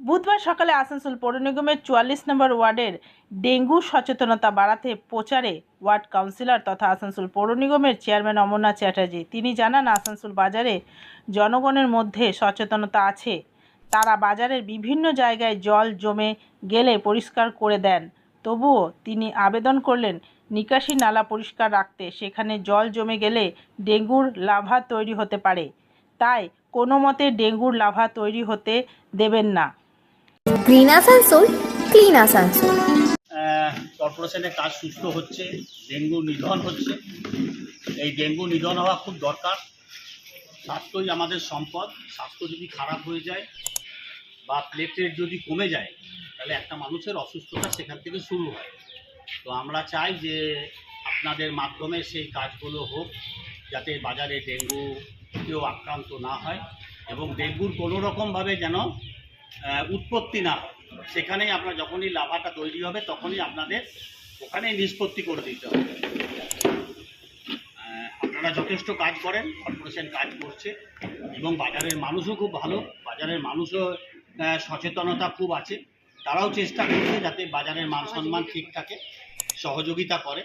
বুধবার সকালে আসানসোল পৌর নিগমের চুয়াল্লিশ নম্বর ওয়ার্ডের ডেঙ্গু সচেতনতা বাড়াতে প্রচারে ওয়ার্ড কাউন্সিলর তথা আসানসোল পৌর নিগমের চেয়ারম্যান অমরনাথ চ্যাটার্জি। তিনি জানান, আসানসোল বাজারে জনগণের মধ্যে সচেতনতা আছে। তারা বাজারের বিভিন্ন জায়গায় জল জমে গেলে পরিষ্কার করে দেন। তবুও তিনি আবেদন করলেন, নিকাশি নালা পরিষ্কার রাখতে। সেখানে জল জমে গেলে ডেঙ্গুর লাভা তৈরি হতে পারে। তাই কোনো মতে ডেঙ্গুর লাভা তৈরি হতে দেবেন না। গ্রিন আসানসোল ক্লিন আসানসোল কর্পোরেশনের কাজ সুস্থ হচ্ছে ডেঙ্গু নিধন হচ্ছে। এই ডেঙ্গু নিধন হওয়া খুব দরকার। স্বাস্থ্যই আমাদের সম্পদ। স্বাস্থ্য যদি খারাপ হয়ে যায় বা প্লেটের যদি কমে যায় তাহলে একটা মানুষের অসুস্থতা সেখান থেকে শুরু হয়। তো আমরা চাই যে আপনাদের মাধ্যমে সেই কাজগুলো হোক যাতে বাজারে ডেঙ্গু কেউ আক্রান্ত না হয় এবং ডেঙ্গুর কোনো রকমভাবে যেন উৎপত্তি না হয়। সেখানেই আপনার যখনই লাভাটা তৈরি হবে, তখনই আপনাদের ওখানেই নিষ্পত্তি করে দিতে হবে। আপনারা যথেষ্ট কাজ করেন কর্পোরেশন কাজ করছে এবং বাজারের মানুষও খুব ভালো, বাজারের মানুষও সচেতনতা খুব আছে। তারাও চেষ্টা করছে যাতে বাজারের মান সম্মান ঠিক থাকে, সহযোগিতা করে।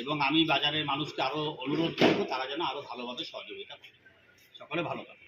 এবং আমি বাজারের মানুষকে আরও অনুরোধ করব, তারা যেন আরও ভালোভাবে সহযোগিতা করে। সকলে ভালো থাকে